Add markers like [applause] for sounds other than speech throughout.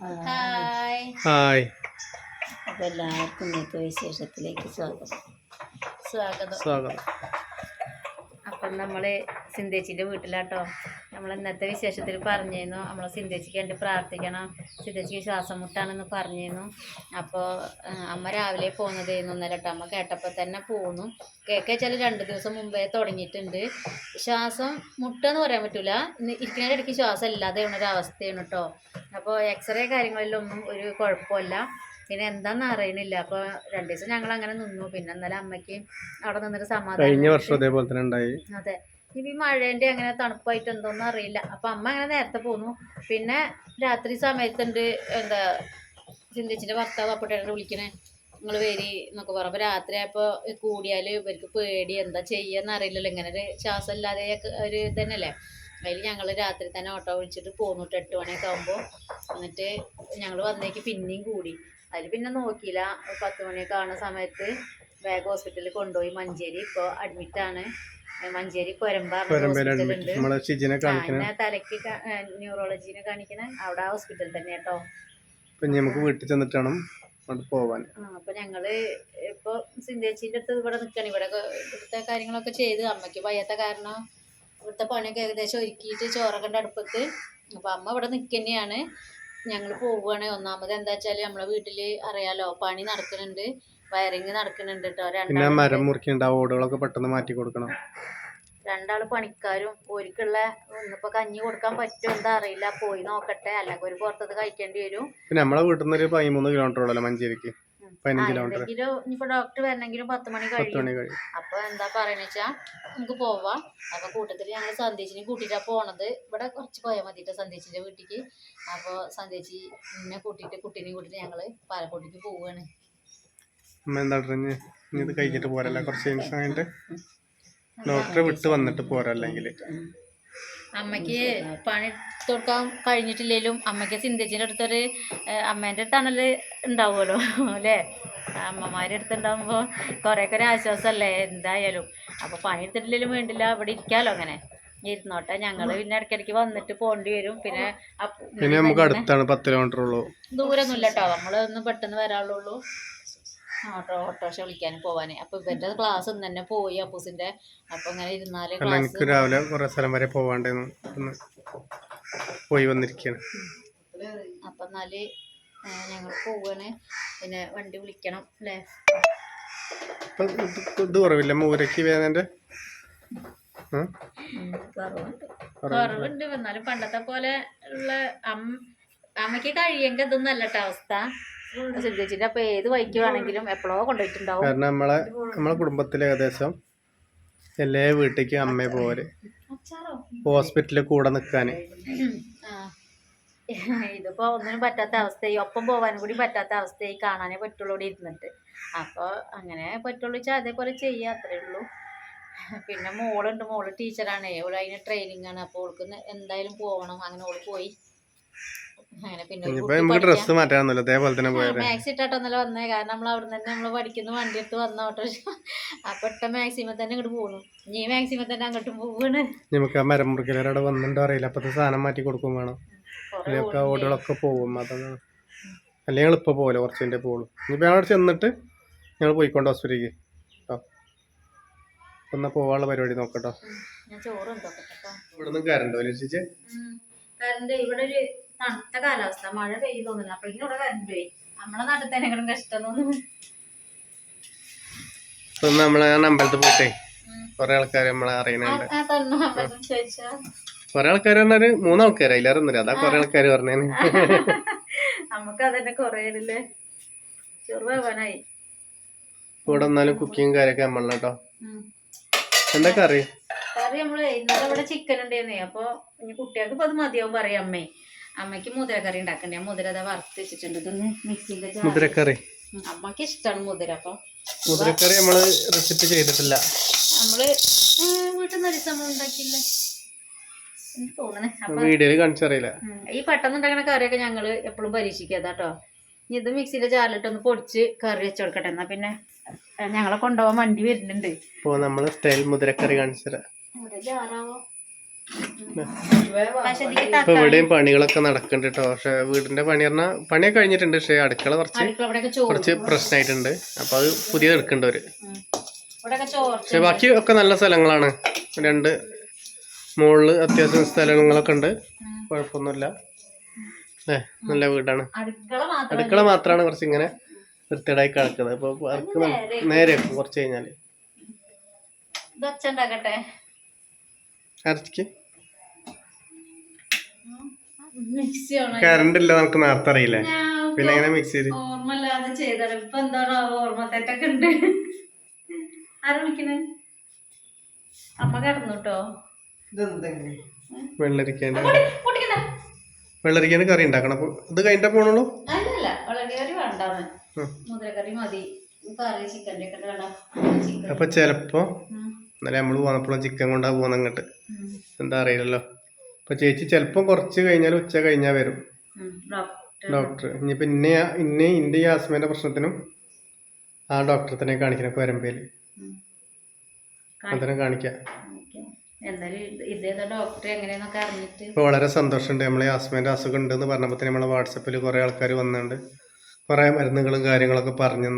Hi. Hi. അപ്പോൾ എല്ലാവർക്കും ഇന്നത്തെ വിശേഷത്തിലേക്ക് സ്വാഗതം. സ്വാഗതം. സ്വാഗതം അപ്പം നമ്മൾ സിന്ധേച്ചിന്റെ വീട്ടിലാട്ടോ. നമ്മൾ ഇന്നത്തെ വിശേഷത്തിൽ പറഞ്ഞിരുന്നു. നമ്മൾ സിന്ധേച്ചിക്ക് വേണ്ടി പ്രാർത്ഥിക്കണം. സിന്ധേച്ചിക്ക് ശ്വാസം മുട്ടാണെന്ന് പറഞ്ഞിരുന്നു. അപ്പോൾ അമ്മ രാവിലെ പോകുന്നതായിരുന്നു ഇന്നലെ കേട്ടോ. അമ്മ കേട്ടപ്പോൾ തന്നെ പോന്നു. കേൾക്കാച്ചാൽ രണ്ട് ദിവസം മുമ്പേ തുടങ്ങിയിട്ടുണ്ട്. ശ്വാസം മുട്ടെന്ന് പറയാൻ പറ്റില്ല ഇരിക്കുന്നതിന്റെ ഇടയ്ക്ക് ശ്വാസം ഇല്ലാതെ ഒരു അവസ്ഥയാണ് കേട്ടോ. അപ്പോൾ എക്സ്റേ കാര്യങ്ങളിലൊന്നും ഒരു കുഴപ്പമില്ല. പിന്നെ എന്താണെന്ന് അറിയണില്ല അപ്പൊ രണ്ടു ദിവസം ഞങ്ങൾ അങ്ങനെ നിന്നു. പിന്നെ ഇന്നലെ അമ്മയ്ക്ക് അവിടെ നിന്നൊരു സമാധാനം കഴിഞ്ഞ വർഷം അതേപോലെ തന്നെ ഉണ്ടായി. അതെ. ഈ മഴേന്റെ അങ്ങനെ തണുപ്പായിട്ട് എന്തോന്നും അറിയില്ല. അപ്പം അമ്മ അങ്ങനെ നേരത്തെ പോന്നു. പിന്നെ രാത്രി സമയത്തുണ്ട് എന്താ ചിന്തിച്ചിന്റെ ഭർത്താവ് അപ്പോഴാണ് വിളിക്കണേ. നിങ്ങൾ വരി എന്നൊക്കെ പറഞ്ഞു. അപ്പോൾ രാത്രി ആയപ്പോൾ കൂടിയാൽ ഇവർക്ക് പേടി. എന്താ ചെയ്യാന്ന് അറിയില്ലല്ലോ. ഇങ്ങനെ ഒരു ശ്വാസം ഇല്ലാതെ ഒരു ഇതന്നെയല്ലേ? അതിൽ ഞങ്ങൾ രാത്രി തന്നെ ഓട്ടോ വിളിച്ചിട്ട് പോന്നു ട്ടോ. എട്ട് മണിയൊക്കെ ആകുമ്പോൾ എന്നിട്ട് ഞങ്ങൾ വന്നേക്ക് പിന്നെയും കൂടി. അതിൽ പിന്നെ നോക്കിയില്ല. പത്ത് മണിയൊക്കെ ആവുന്ന സമയത്ത് വേഗം ഹോസ്പിറ്റലിൽ കൊണ്ടുപോയി. മഞ്ചേരി ഇപ്പോൾ അഡ്മിറ്റാണ് മഞ്ചേരി എന്നെ തലയ്ക്ക് ന്യൂറോളജീനെ കാണിക്കണ. അവിടെ ആ ഹോസ്പിറ്റൽ തന്നെ കേട്ടോ നമുക്ക് വീട്ടിൽ ചെന്നിട്ടാണ് പോവാൻ. അപ്പൊ ഞങ്ങൾ ഇപ്പൊ സിന്ധേച്ചിന്റെ അടുത്ത് ഇവിടെ നിൽക്കണം ഇവിടെ ഇവിടുത്തെ കാര്യങ്ങളൊക്കെ ചെയ്ത്. അമ്മയ്ക്ക് വയ്യാത്ത കാരണം ഇവിടുത്തെ പണിയൊക്കെ ഏകദേശം ഒരുക്കിയിട്ട് ചോറൊക്കെ കണ്ട അടുപ്പത്ത്. അപ്പൊ അമ്മ ഇവിടെ നിക്കന്നെയാണ്. ഞങ്ങൾ പോവുകയാണ് ഒന്നാമത് എന്താ വെച്ചാൽ നമ്മളെ വീട്ടിൽ അറിയാലോ പണി നടക്കുന്നുണ്ട് വയറിങ് നടക്കുന്നുണ്ട് കേട്ടോ പിന്നെ മരം മുറിക്കേണ്ട ഓടുകളൊക്കെ പെട്ടെന്ന് മാറ്റി കൊടുക്കണം. രണ്ടാൾ പണിക്കാരും ഓരിക്കുള്ള ഒന്നിപ്പോ കഞ്ഞി കൊടുക്കാൻ പറ്റും എന്താ അറിയില്ല. പോയി നോക്കട്ടെ. അല്ലെങ്കിൽ ഒരു പുറത്തത് കഴിക്കേണ്ടി വരും. പിന്നെ നമ്മളെ വീട്ടിൽ നിന്ന് ഒരു പതിമൂന്ന് കിലോമീറ്റർ ഉള്ളല്ലോ മഞ്ചേരിക്ക്? എന്തെങ്കിലും ഇനിയിപ്പോ ഡോക്ടർ വരണമെങ്കിലും പത്ത് മണി കഴിയും. അപ്പൊ എന്താ പറയണെന്ന് വെച്ചാ നമുക്ക് പോവാം. അപ്പൊ കൂട്ടത്തിൽ ഞങ്ങൾ സന്ദേശിനെ കൂട്ടിട്ടാ പോണത്. ഇവിടെ കുറച്ച് പോയാൽ മതിട്ടോ സന്ദേശിന്റെ വീട്ടിക്ക്. അപ്പൊ സന്ദേശി എന്നെ കൂട്ടിയിട്ട് കുട്ടീനെയും കൂട്ടിട്ട് ഞങ്ങൾ പാലക്കോട്ടേക്ക് പോവാണ്. അമ്മ എന്താ പറഞ്ഞ് ഇനി ഇത് കഴിഞ്ഞിട്ട് പോരല്ല. കുറച്ച് ദിവസം കഴിഞ്ഞിട്ട് ഡോക്ടറെ വിട്ട് വന്നിട്ട് പോരല്ലെങ്കിൽ അമ്മയ്ക്ക് പണി കൊടുക്കാൻ കഴിഞ്ഞിട്ടില്ലെങ്കിലും അമ്മയ്ക്ക് സിന്ധേച്ചിന്റെ അടുത്തൊരു അമ്മേന്റെ അടുത്താണല്ലോ ഉണ്ടാവുമല്ലോ അല്ലേ? അമ്മമാരുടെ അടുത്തുണ്ടാകുമ്പോൾ കുറേ കുറേയൊക്കെ ഒരു ആശ്വാസമല്ലേ എന്തായാലും. അപ്പോൾ പണി എടുത്തിട്ടില്ലെങ്കിലും വേണ്ടില്ല അവിടെ ഇരിക്കാമല്ലോ അങ്ങനെ. ഇരുന്നോട്ടെ ഞങ്ങൾ പിന്നെ ഇടയ്ക്കിടയ്ക്ക് വന്നിട്ട് പോകേണ്ടി വരും. പിന്നെ പിന്നെ നമുക്ക് അടുത്താണ് പത്ത് കിലോമീറ്റർ ഉള്ളൂ. ദൂരമൊന്നുമില്ല കേട്ടോ. നമ്മളൊന്നും പെട്ടെന്ന് വരാനുള്ളൂ. ഓട്ടോ ഓട്ടോറിക്ഷ വിളിക്കാൻ പോവാനെ. അപ്പൊ ഇവന്റെ ക്ലാസ് ഇന്ന് തന്നെ പോയി അപ്പൂസിന്റെ. അപ്പൊ അങ്ങനെ ഇരുന്നാൽ എനിക്ക് രാവിലെ കുറെ സ്ഥലം വരെ പോവാണ്ടായിരുന്നു പോയി വന്നിരിക്കുകയാണ് അപ്പൊ എന്നാൽ ഞങ്ങൾ പോവാണ്. പിന്നെ വണ്ടി വിളിക്കണം അല്ലേ? ഇത് കുറവില്ല? മൂരക്ക്? കുറവുണ്ട്. കുറവുണ്ട്. എന്നാലും പണ്ടത്തെ പോലെ ഉള്ള അമ്മയ്ക്ക് അമ്മയ്ക്ക് കഴിയെങ്കിൽ അതൊന്നും അല്ല അവസ്ഥ സിദ്ധിച്ചിട്ട് അപ്പൊ ഏത് വൈക്ക് വേണമെങ്കിലും എപ്പോഴോ കൊണ്ടുപോയിട്ടുണ്ടാവും. കാരണം നമ്മളെ നമ്മളെ കുടുംബത്തിൽ ഏകദേശം എല്ലാ വീട്ടിലേക്കും പോര് അച്ചാറോ ഹോസ്പിറ്റലിൽ കൂടെ നിക്കാന്. ഇതിപ്പോ ഒന്നിനും പറ്റാത്ത അവസ്ഥയായി. ഒപ്പം പോവാനും കൂടി പറ്റാത്ത അവസ്ഥയായി കാണാനേ പറ്റുള്ളൂ ഇവിടെ ഇരുന്നിട്ട്. അപ്പോൾ അങ്ങനെ പറ്റുള്ളൂ വെച്ചാൽ അതേപോലെ ചെയ്യുക അത്രേ ഉള്ളൂ. പിന്നെ മോളുണ്ട്. മോൾ ടീച്ചറാണ് ഓൾ അതിന് ട്രെയിനിങ് ആണ്. അപ്പോൾ ഓൾക്ക് എന്തായാലും പോകണം അങ്ങനെ ഓൾ പോയി. ഇനിയിപ്പോ നമുക്ക് ഡ്രസ്സ് മാറ്റാന്നല്ലോ അതേപോലെ തന്നെ പോയത്. മാക്സി ഇട്ടാട്ടൊന്നല്ല വന്നേ. കാരണം നമ്മൾ അവിടെ തന്നെ നമ്മൾ പഠിക്കുന്ന വണ്ടി എടുത്ത് വന്ന ഓട്ടോ അപ്പൊ ഇട്ട മാക്സിമം തന്നെ ഇങ്ങോട്ട് പോകുന്നു നീ മാക്സിമം തന്നെ അങ്ങോട്ട് പോവാണ്. നമുക്ക് ആ മരം മുറിക്കലവിടെ വന്നിട്ടുണ്ടോ അറിയില്ല. അപ്പത്തെ സാധനം മാറ്റി കൊടുക്കും വേണം. ഇതിലൊക്കെ ഓടുകളൊക്കെ പോകും. അതാണ്. അല്ലെങ്കിൽ ഞങ്ങൾ ഇപ്പൊ പോലെ കുറച്ച് കഴിഞ്ഞിട്ട് ഇനിയിപ്പോ ഞങ്ങൾ ചെന്നിട്ട് ഞങ്ങൾ പോയിക്കൊണ്ട് ഹോസ്പിറ്റലിലേക്ക്. കേട്ടോ ഒന്ന് പോവാനുള്ള പരിപാടി നോക്കട്ടോ. ഉം, ഞാൻ ചോറ് ഉണ്ടോട്ടെ കേട്ടോ ഇവിടെ നിന്ന് കരണ്ടോ വലിച്ചിച്ച് കറണ്ട് ഇവിടെ ഒരു തണുത്ത കാലാവസ്ഥ മഴ പെയ്യും തോന്നുന്നു അപ്പോഴേക്കും ഇവിടെ കറണ്ട് പോയി. നമ്മളെ നാട്ടിൽ തന്നെ കഷ്ടം തോന്നുന്നു. അമ്പലത്തിൽ പോയിട്ടേ കുറേ ആൾക്കാർ നമ്മളെ അറിയുന്നുണ്ട് കൊറേ ആൾക്കാർ പറഞ്ഞാൽ മൂന്നാൾക്കാർ അതിലേറൊന്നുമില്ല അതാ കുറേ ആൾക്കാർ പറഞ്ഞേന്. [laughs] നമുക്ക് അതന്നെ കൊറേ ഇവിടെ വന്നാലും കുക്കിങ് കാര്യമൊക്കെ നമ്മളെ കേട്ടോ. എന്താ കറി? കറി നമ്മൾ ഇന്നലെ ഇവിടെ ചിക്കൻ ഉണ്ടായിരുന്നേ. അപ്പൊ കുട്ടികൾക്ക് ഇപ്പൊ അത് മതിയാവും പറയാം അമ്മേ. അമ്മയ്ക്ക് മുതിരക്കറി കറി ഉണ്ടാക്കണ്ടേ മുതിര വറുത്ത് വെച്ചിട്ടുണ്ട്. ഇതൊന്ന് മിക്സിന്റെ ജാറിൽ- മുതിരക്കറി? അമ്മയ്ക്ക് ഇഷ്ടമാണ് മുതിര അപ്പൊ. മുതിരക്കറി നമ്മൾ റെസിപ്പി ചെയ്തിട്ടില്ല. നമ്മൾ വീട്ടിൽ നിന്ന് ഒരു നമ്മൾ ഉണ്ടാക്കിയില്ല. വീഡിയോയിൽ കാണിച്ചറിയില്ല. ഈ പെട്ടെന്ന് ഉണ്ടാക്കുന്ന കറിയൊക്കെ ഞങ്ങൾ എപ്പോഴും പരീക്ഷിക്കാതെ കേട്ടോ ഇനി ഇത് മിക്സിയിലെ ജാറിലിട്ട് ഒന്ന് പൊടിച്ച് കറി വെച്ച് കൊടുക്കട്ടെ. എന്നാ പിന്നെ ഞങ്ങളെ കൊണ്ടുപോകാൻ വണ്ടി വരുന്നുണ്ട്. ഇപ്പോൾ നമ്മൾ സ്റ്റൈൽ മുതിരക്കറി കാണിച്ചുതരാം ഇവിടെ ജാറാവോ? ഇപ്പൊ ഇവിടെയും പണികളൊക്കെ നടക്കുന്നുണ്ട് കേട്ടോ പക്ഷെ വീടിന്റെ പണി പറഞ്ഞാൽ പണിയൊക്കെ കഴിഞ്ഞിട്ടുണ്ട്. പക്ഷെ അടുക്കള കുറച്ച് കുറച്ച് പ്രശ്നമായിട്ടുണ്ട് അപ്പൊ അത് പുതിയത് എടുക്കണ്ടവര് പക്ഷെ ബാക്കി ഒക്കെ നല്ല സ്ഥലങ്ങളാണ്. രണ്ട് മുകളിൽ അത്യാവശ്യം സ്ഥലങ്ങളൊക്കെ ഉണ്ട്. കുഴപ്പമൊന്നുമില്ല. ഏ നല്ല വീടാണ്. അടുക്കള മാത്രം അടുക്കള മാത്രമാണ് കുറച്ച് ഇങ്ങനെ വൃത്തിയായി കിടക്കുന്നത്. അപ്പൊ വർക്ക് നേരെ കുറച്ച് കഴിഞ്ഞാൽ. അരച്ചിക്ക് കറണ്ട് ഇല്ല നമുക്ക് നേരത്തെ അറിയില്ലേ? പിന്നെ എങ്ങനെ മിക്സ് ചെയ്ത്? ഓർമ്മല്ലാതെ ചെയ്താണ് ഇപ്പൊ എന്താണ് ഓർമ്മ തെറ്റൊക്കെ ഉണ്ട്. ആരാ വിളിക്കണേ? അമ്മ കിടന്നു കേട്ടോ വെള്ളരിക്കേണ്ട കറി ഉണ്ടാക്കണം. അപ്പൊ ഇത് കഴിഞ്ഞാ പോണുള്ളൂ? അല്ലല്ല വേണ്ടാന്ന്. മതി. അപ്പൊ ചെലപ്പോ ഇന്നലെ നമ്മൾ പോന്നപ്പോഴും ചിക്കൻ കൊണ്ടാ പോന്നങ്ങട്ട്. അങ്ങോട്ട് എന്താ അറിയില്ലല്ലോ. അപ്പൊ ചേച്ചി ചിലപ്പം കുറച്ച് കഴിഞ്ഞാൽ ഉച്ച കഴിഞ്ഞാൽ വരും. ഡോക്ടർ. ഡോക്ടർ. ഇനിയിപ്പോ ഇന്നെ ഇന്നെ ഇന്റെ ഈ ആസ്മേന്റെ പ്രശ്നത്തിനും ആ ഡോക്ടറെ തന്നെ കാണിക്കണം കൊരമ്പേൽ അതിനെ കാണിക്കാം. എന്തായാലും ഇത് ഇതേതാ ഡോക്ടർ അറിഞ്ഞിട്ട്. ഇപ്പൊ വളരെ സന്തോഷമുണ്ട്. നമ്മളെ ആസ്മേന്റെ അസുഖം ഉണ്ടെന്ന് പറഞ്ഞപ്പോൾ നമ്മളെ വാട്സപ്പിൽ കുറെ ആൾക്കാർ വന്നിട്ടുണ്ട്. കുറെ മരുന്നുകളും കാര്യങ്ങളൊക്കെ പറഞ്ഞു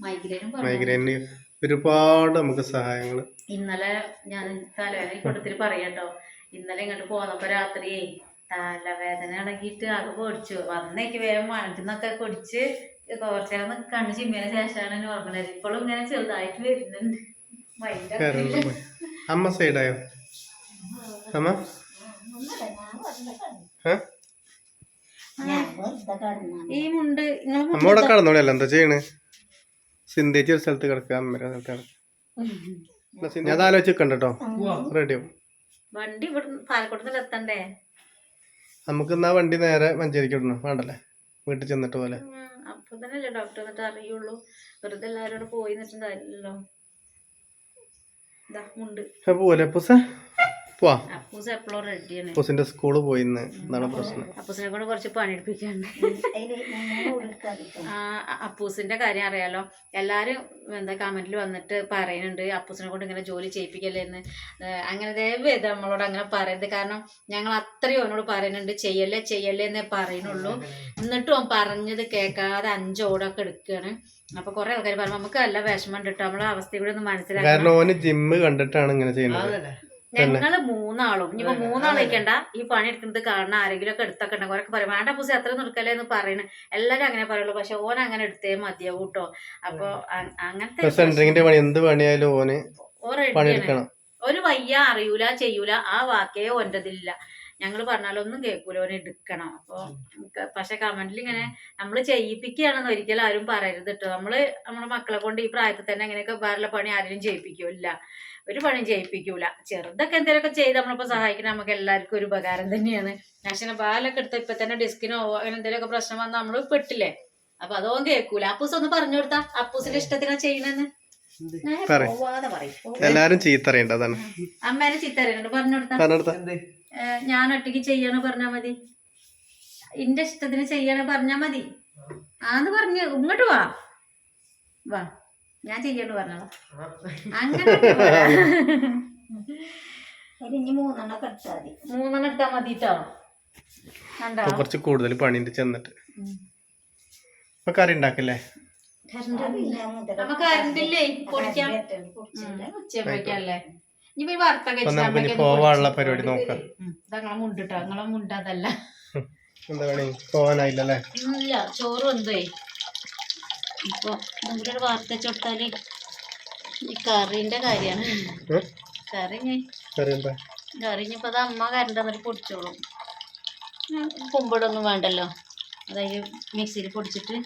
മൈഗ്രൈനും പറഞ്ഞു. മൈഗ്രെയിന് ഒരുപാട് നമുക്ക് സഹായങ്ങൾ ഇന്നലെ ഞാൻ തലവേദന കൂട്ടത്തിൽ പറയാട്ടോ. ഇന്നലെ ഇങ്ങോട്ട് പോന്നപ്പോ രാത്രിയേ തലവേദന അടങ്ങിയിട്ട് അത് പൊടിച്ചു. വന്നേക്ക് വേഗം മണത്തിന്നൊക്കെ കുടിച്ച് കുറച്ചേരം കണ്ണ് ചിമ്മിയതിന് ശേഷമാണ് ഞാൻ ഉറങ്ങണത് ഇപ്പോഴും ഇങ്ങനെ ചെറുതായിട്ട് വരുന്നുണ്ട്. മൈൻഡ് അമ്മ സൈഡായോ അമ്മ? ഈ മുണ്ട് അമ്മ ഇവിടെ കടന്നോളല്ല എന്താ ചെയ്യണ്? സിന്ധിച്ച് ഒരു സ്ഥലത്ത് കിടക്കുക അമ്മയുടെ സ്ഥലത്ത് കിടക്കുക ഞാൻ അത് ആലോചിച്ച് കേട്ടോ. റെഡി ആവും. വണ്ടി ഇവിടെ പാലക്കോട്ട് എത്തണ്ടേ? നമുക്ക് എന്നാ വണ്ടി നേരെ മഞ്ചേരിക്ക് ഇടണം. വേണ്ടല്ലേ? വീട്ടിൽ ചെന്നിട്ട് പോലെ. അപ്പൊ തന്നെയല്ലേ ഡോക്ടർ എന്നിട്ട് അറിയുള്ളൂ. വെറുതെ എല്ലാവരോടും പോയി നിന്നിട്ടുണ്ടായില്ലല്ലോ ഇതാ മുണ്ട്. പോലെ അപ്പൂസ് എപ്പോഴും റെഡിയാണ് പൂസിന്റെ സ്കൂൾ പോയി ഇന്ന് എന്താണ് പ്രശ്നം. അപ്പൂസിനെ കൊണ്ട് കുറച്ച് പണിയെടുപ്പിക്കാണ്ട്. അപ്പൂസിന്റെ കാര്യം അറിയാലോ. എല്ലാരും എന്താ കമന്റിൽ വന്നിട്ട് പറയുന്നുണ്ട് അപ്പൂസിനെ കൊണ്ട് ഇങ്ങനെ ജോലി ചെയ്യിപ്പിക്കല്ലേ എന്ന് ഏഹ് അങ്ങനെ ദയവേത് നമ്മളോട് അങ്ങനെ പറയരുത്. കാരണം ഞങ്ങൾ അത്രയും അവനോട് പറയുന്നുണ്ട് ചെയ്യല്ലേ ചെയ്യല്ലേ എന്നേ പറയുന്നുള്ളൂ. എന്നിട്ടും അവൻ പറഞ്ഞത് കേൾക്കാതെ അഞ്ചോടൊക്കെ എടുക്കുകയാണ് അപ്പൊ കുറെ ആൾക്കാർ പറഞ്ഞു നമുക്ക് നല്ല വിഷമം ഉണ്ട് കേട്ടോ നമ്മളെ അവസ്ഥ കൂടെ ഒന്ന് മനസ്സിലാക്കണം. കാരണം ഓന് ജിമ്മ് കണ്ടിട്ടാണ് ഇങ്ങനെ ചെയ്യുന്നത്. ഞങ്ങൾ മൂന്നാളും. ഇനിയിപ്പോ മൂന്നാളേക്കണ്ട ഈ പണി എടുക്കുന്നത് കാണുന്ന ആരെങ്കിലും ഒക്കെ എടുത്തൊക്കെ ഉണ്ടെങ്കിൽ അവരൊക്കെ പറയും വേണ്ട പൂസി അത്ര നിൽക്കല്ലേ എന്ന് പറയണ. എല്ലാരും അങ്ങനെ പറയുള്ളൂ. പക്ഷെ ഓൻ അങ്ങനെ എടുത്തേ മതിയാവും കേട്ടോ അപ്പൊ അങ്ങനത്തെ സെന്ററിങ്ങിന്റെ പണി എന്ത് പണിയായാലും ഓന് പണിയെടുക്കണം. ഒരു വയ്യ അറിയൂല ചെയ്യൂല. ആ വാക്കേ ഒന്റതില്ല ഞങ്ങൾ പറഞ്ഞാലൊന്നും കേൾക്കൂല. ഓനെ എടുക്കണം. അപ്പൊ പക്ഷെ കമന്റിൽ ഇങ്ങനെ നമ്മൾ ചെയ്യിപ്പിക്കുകയാണെന്ന് ഒരിക്കലും ആരും പറയരുത് കേട്ടോ നമ്മൾ നമ്മുടെ മക്കളെ കൊണ്ട് ഈ പ്രായത്തിൽ തന്നെ അങ്ങനെയൊക്കെ വേറെ പണി ആരെയും ചെയ്യിപ്പിക്കൂല ഒരു പണിയും ചെയ്യിപ്പിക്കൂല. ചെറുതൊക്കെ എന്തെങ്കിലുമൊക്കെ ചെയ്ത് നമ്മളിപ്പോ സഹായിക്കണം നമുക്ക് എല്ലാവർക്കും ഒരു ഉപകാരം തന്നെയാണ്. പക്ഷേ പാലൊക്കെ എടുത്ത ഇപ്പൊ തന്നെ ഡിസ്കിനോ അങ്ങനെ എന്തെങ്കിലുമൊക്കെ പ്രശ്നം വന്നാൽ നമ്മൾ പെട്ടില്ലേ? അപ്പൊ അതോ കേൾക്കൂല അപ്പൂസ് ഒന്ന് പറഞ്ഞു കൊടുത്താ. അപ്പൂസിന്റെ ഇഷ്ടത്തിനാ ചെയ്യണെന്ന്. എല്ലാരും ചീത്തറിയണ്ടതാണ് അമ്മേനെ ചീത്തറിയുന്നുണ്ട് പറഞ്ഞു കൊടുത്താ. ഞാൻ ഒറ്റയ്ക്ക് ചെയ്യണ പറഞ്ഞാ മതി? ഇന്റെ ഇഷ്ടത്തിന് ചെയ്യണ പറഞ്ഞാ മതി. ആന്ന് പറഞ്ഞു. ഇങ്ങോട്ട് വാ. വാ. ഞാൻ ചെയ്യണ്ടു പറഞ്ഞോ അങ്ങനെ ഇനി മൂന്നെണ്ണൊക്കെ എടുത്താൽ മതി. മൂന്നെണ്ണം എടുത്താ മതി കണ്ടോ? കുറച്ച് കൂടുതൽ പണിന്റെ ചെന്നിട്ട്. ഇപ്പൊ കറി ഉണ്ടാക്കല്ലേ? പോവാനുള്ള പരിപാടി നോക്കാം. മുണ്ടിട്ടോ ഞങ്ങളെ മുണ്ടതല്ല എന്താ പണി? പോവാനായില്ലല്ലേ? ഇല്ല ചോറ് വന്നേ ഇപ്പൊ എന്തെങ്കിലും വാർത്ത കൊടുത്താൽ ഈ കറിന്റെ കാര്യമാണ്? കറി കറി എന്താ? ഇനിയിപ്പോ അത് അമ്മ കരണ്ട് പൊടിച്ചോളും. കുമ്പിടൊന്നും വേണ്ടല്ലോ. അതായത് മിക്സിയിൽ പൊടിച്ചിട്ട്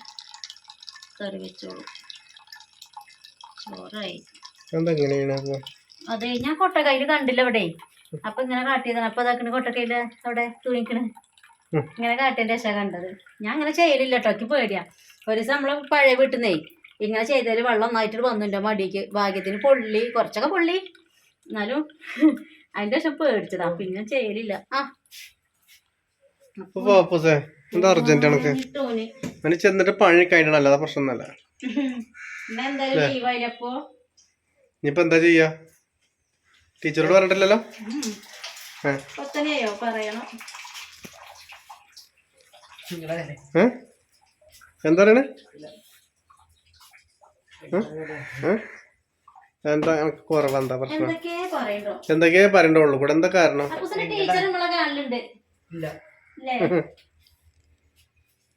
കറി വെച്ചോളും. ചോറായി. അതെ? ഞാൻ കൊട്ടക്കൈൽ കണ്ടില്ല അവിടെ അപ്പൊ ഇങ്ങനെ കാട്ടിയതാണ്. അപ്പൊ അതാക്കണ കൊട്ടക്കൈൽ അവിടെ തൂങ്ങിക്കണ്. ഇങ്ങനെ കാട്ടിയതിന്റെ ശേഷം കണ്ടത്. ഞാൻ അങ്ങനെ ചെയ്യലില്ല കേട്ടോ. എനിക്ക് പേടിയാ. ഒരു ദിവസം നമ്മളെ പഴയ വീട്ടിൽ നിന്നേ ഇങ്ങനെ ചെയ്തതിൽ വെള്ളം നന്നായിട്ട് വന്നിട്ടുണ്ട് മടിക്ക്. ഭാഗ്യത്തിന് പൊള്ളി കുറച്ചൊക്കെ പൊള്ളി. എന്നാലും അതിന്റെ ശേഷം പേടിച്ചതാ. പിന്നെ ചെയ്യലില്ല. ആ. എന്താ അർജന്റ് കണക്ക് ചെന്നിട്ട് ഇനിയിപ്പോ ചെയ്യാ? ടീച്ചറോട് പറഞ്ഞിട്ടില്ലല്ലോ? ഏ? എന്താ പറയണേ? എന്താ എനിക്ക് കുറവ് എന്താ പ്രശ്നം എന്തൊക്കെ പറയണ്ടോ കൂടെ? എന്താ കാരണം? അപ്പൊ ടീച്ചർ നമ്മളെ കാണലുണ്ട്. ഇല്ലേ.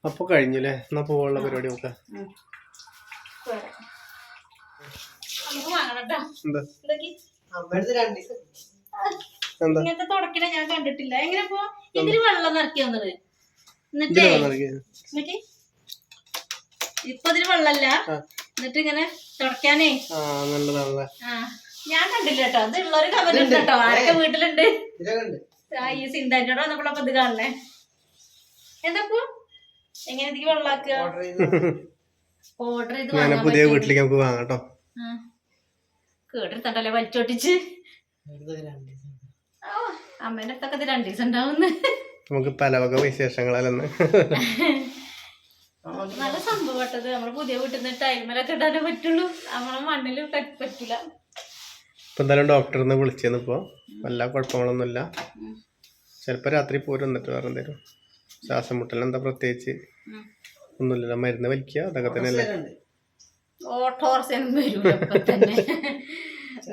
അപ്പൊ കഴിഞ്ഞില്ലേ? എന്നാ പോവാനുള്ള പരിപാടി നോക്കാം ഇങ്ങനത്തെ തുടക്കണ ഞാൻ കണ്ടിട്ടില്ല. എങ്ങനെ പോ ഇതിൽ വെള്ളം നിറക്കി വന്നത് എന്നിട്ട്? ഇപ്പൊ വെള്ളല്ല. എന്നിട്ട് ഇങ്ങനെ തുടക്കാനേ ആ നല്ലതാണല്ലേ. ആ ഞാൻ കണ്ടില്ല കേട്ടോ ഇത് ഉള്ളൊരു കവലുണ്ട് കേട്ടോ ആരൊക്കെ വീട്ടിലുണ്ട്? ആ ഈ സിന്ധാനോട് വന്നപ്പോഴപ്പോ ഇത് കാണണേ. എന്താപ്പോ എങ്ങനെ ഇതിക്ക് വെള്ളാക്കുക? ഓർഡർ ചെയ്ത് പുതിയ വീട്ടിലേക്ക് നമുക്ക് വാങ്ങാം കേട്ടോ ആ. കേട്ടിരുത്തണ്ടല്ലേ വലിച്ചോട്ടിച്ച്. ഓ അമ്മേന്റെ അടുത്തൊക്കെ ഇത് രണ്ടു ദിവസം ഉണ്ടാവുന്നു. നമുക്ക് പല വക വിശേഷങ്ങളല്ലെന്ന് [laughs] നല്ല സംഭവട്ടത് നമ്മൾ പുതിയ വീട്ടിൽ നിന്ന് ടൈമിലൊക്കെ ഇടാനേ പറ്റുള്ളൂ. നമ്മളെ മണ്ണിൽ പറ്റില്ല ഇപ്പൊ എന്തായാലും ഡോക്ടറിൽ നിന്ന് വിളിച്ചെന്ന് ഇപ്പൊ. എല്ലാ കുഴപ്പങ്ങളൊന്നുമില്ല. ചിലപ്പോ രാത്രി പോരും എന്നിട്ട് വേറെ എന്തേലും ശ്വാസം മുട്ടൽ എന്താ പ്രത്യേകിച്ച്. ഒന്നുമില്ല മരുന്ന് വലിക്കുക അതൊക്കെ തന്നെ. അല്ലേ [laughs]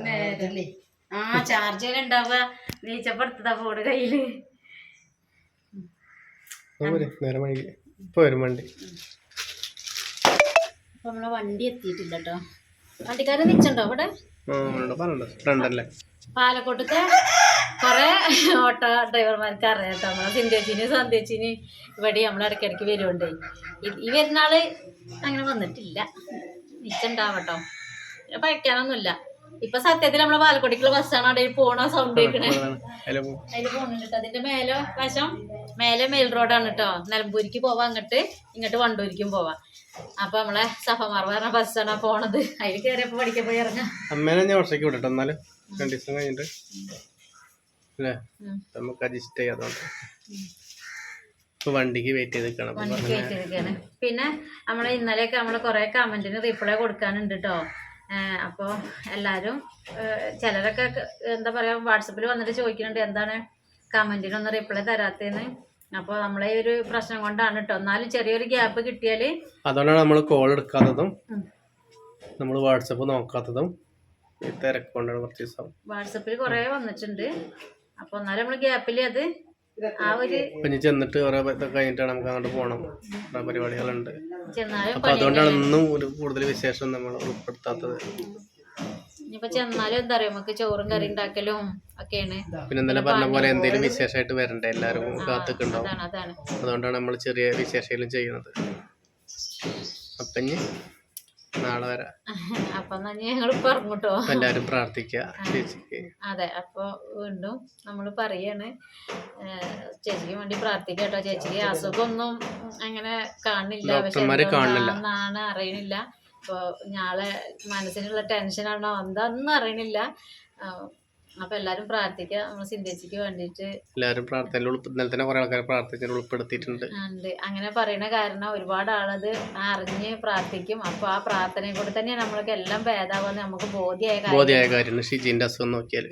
നേരെ. ആ ചാർജ് ഉണ്ടാവുക. നീച്ചപ്പെടുത്തതാ ഫോണ് കയ്യിൽ. അത് പോരെ നേരെ വഴി ഇപ്പൊ വരും വണ്ടി. അപ്പൊ നമ്മളെ വണ്ടി എത്തിയിട്ടില്ല കേട്ടോ വണ്ടിക്കാരൻ ഉണ്ട് പറഞ്ഞോ. ഫ്രണ്ടല്ലേ പാലക്കോട്ടത്തെ കുറെ ഓട്ടോ ഡ്രൈവർമാർക്ക് അറിയാം കേട്ടോ നമ്മളെ സിന്ധ്യച്ചിന് സന്ധ്യച്ചിന് ഇവിടെ നമ്മൾ ഇടയ്ക്കിടയ്ക്ക് വരുവുണ്ട്. ഈ വരുന്ന ആൾ അങ്ങനെ വന്നിട്ടില്ല. നിച്ചണ്ടാവട്ടോ പഴിക്കാനൊന്നുമില്ല. ഇപ്പൊ സത്യത്തിൽ നമ്മളെ പാലക്കോട്ടേക്കുള്ള ബസ്സാണ് അവിടെ പോണ സൗണ്ട് കേൾക്കണേ അതിൽ പോണുണ്ട് അതിന്റെ മേലെ വശം? മേലെ മെയിൽ റോഡാണ് കേട്ടോ നിലമ്പൂരിക്ക് പോവാ അങ്ങോട്ട് ഇങ്ങോട്ട് വണ്ടൂരിക്കും പോവാ. അപ്പൊ നമ്മളെ സഫമാർ പറഞ്ഞ ബസ്സാണ് പോണത്. അതിൽ കയറിയപ്പോ പഠിക്കാൻ പോയി ഇറങ്ങാം. അമ്മേനെ ഞാൻ വർഷയ്ക്ക് വിടട്ടെ എന്നാലും? രണ്ടു ദിവസം കഴിഞ്ഞിട്ട്. അല്ലേ? നമുക്ക് അഡ്ജസ്റ്റ് ചെയ്യാതുകൊണ്ട് വണ്ടിക്ക് വെയിറ്റ് ചെയ്ത് പിന്നെ നമ്മളെ ഇന്നലെയൊക്കെ നമ്മൾ കൊറേ കമന്റിന് റിപ്ലൈ കൊടുക്കാനുണ്ട് കേട്ടോ അപ്പോൾ എല്ലാവരും ചിലരൊക്കെ എന്താ പറയുക വാട്സപ്പിൽ വന്നിട്ട് ചോദിക്കുന്നുണ്ട് എന്താണ് കമന്റിനൊന്നും റിപ്ലൈ തരാത്തതെന്ന്. അപ്പോൾ നമ്മളെ ഒരു പ്രശ്നം കൊണ്ടാണ് കേട്ടോ എന്നാലും ചെറിയൊരു ഗ്യാപ്പ് കിട്ടിയാൽ അതുകൊണ്ടാണ് നമ്മൾ കോൾ എടുക്കാത്തതും നമ്മൾ വാട്സപ്പ് നോക്കാത്തതും കുറച്ച് ദിവസം. വാട്സപ്പിൽ കുറേ വന്നിട്ടുണ്ട്. അപ്പോൾ എന്നാലും നമ്മൾ ഗ്യാപ്പിൽ അത് ആ ഒരു ചെന്നിട്ട് കഴിഞ്ഞിട്ടാണ് നമുക്ക് അങ്ങോട്ട് പോകണം പരിപാടികളുണ്ട് അപ്പൊ അതുകൊണ്ടാണ് ഇന്നും കൂടുതൽ വിശേഷം നമ്മൾ ഉൾപ്പെടുത്താത്തത്. ചെന്നാലും എന്താ നമുക്ക് ചോറും കറി ഉണ്ടാക്കലും ഒക്കെയാണ്. പിന്നെ ഇന്നലെ പറഞ്ഞ പോലെ എന്തെങ്കിലും വിശേഷമായിട്ട് വരണ്ടേ? എല്ലാവരും കാത്തുക്കുണ്ടാവും. അതാണ് അതുകൊണ്ടാണ് നമ്മൾ ചെറിയ വിശേഷങ്ങളും ചെയ്യുന്നത്. അപ്പൊ ഇനി നാളെ വരാം. [laughs] അപ്പൊ ഞങ്ങൾ പറഞ്ഞു കേട്ടോ എല്ലാവരും പ്രാർത്ഥിക്കുക ചേച്ചിക്ക്. അതെ അപ്പൊ വീണ്ടും നമ്മൾ പറയാണ് ചേച്ചിക്ക് വേണ്ടി പ്രാർത്ഥിക്കുക കേട്ടോ. ചേച്ചിക്ക് അസുഖമൊന്നും അങ്ങനെ കാണില്ല എന്നാണ് അറിയണില്ല. അപ്പൊ ഞാളെ മനസ്സിനുള്ള ടെൻഷനാണോ എന്താന്നും അറിയണില്ല. അപ്പൊ എല്ലാരും പ്രാർത്ഥിക്കുക നമ്മൾ സിന്ധ്യച്ചിക്ക് വേണ്ടിയിട്ട് എല്ലാവരും പ്രാർത്ഥനയിൽ ഉൾപ്പെ ഇന്നലെ തന്നെ കുറെ ആൾക്കാർ പ്രാർത്ഥനയിൽ ഉൾപ്പെടുത്തിയിട്ടുണ്ട്. ഉണ്ട്. അങ്ങനെ പറയണ കാരണം ഒരുപാട് ആളത് അറിഞ്ഞ് പ്രാർത്ഥിക്കും. അപ്പൊ ആ പ്രാർത്ഥനയും കൂടെ തന്നെയാണ് നമ്മൾക്ക് എല്ലാം ഭേദാവുന്ന നമുക്ക് ബോധ്യമായ കാര്യം. ബോധ്യമായ കാര്യമാണ്. ഷിജിന്റെ അസുഖം നോക്കിയാൽ.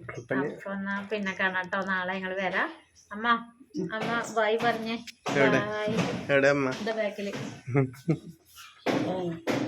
അപ്പൊ അപ്പൊ എന്നാ പിന്നെ കാണാട്ടോ. നാളെ ഞങ്ങൾ വരാം. അമ്മ അമ്മ ബായ് പറഞ്ഞേ. എവിടെ? ബായ് എവിടെ അമ്മ? എന്റെ ബാക്കിൽ. [laughs]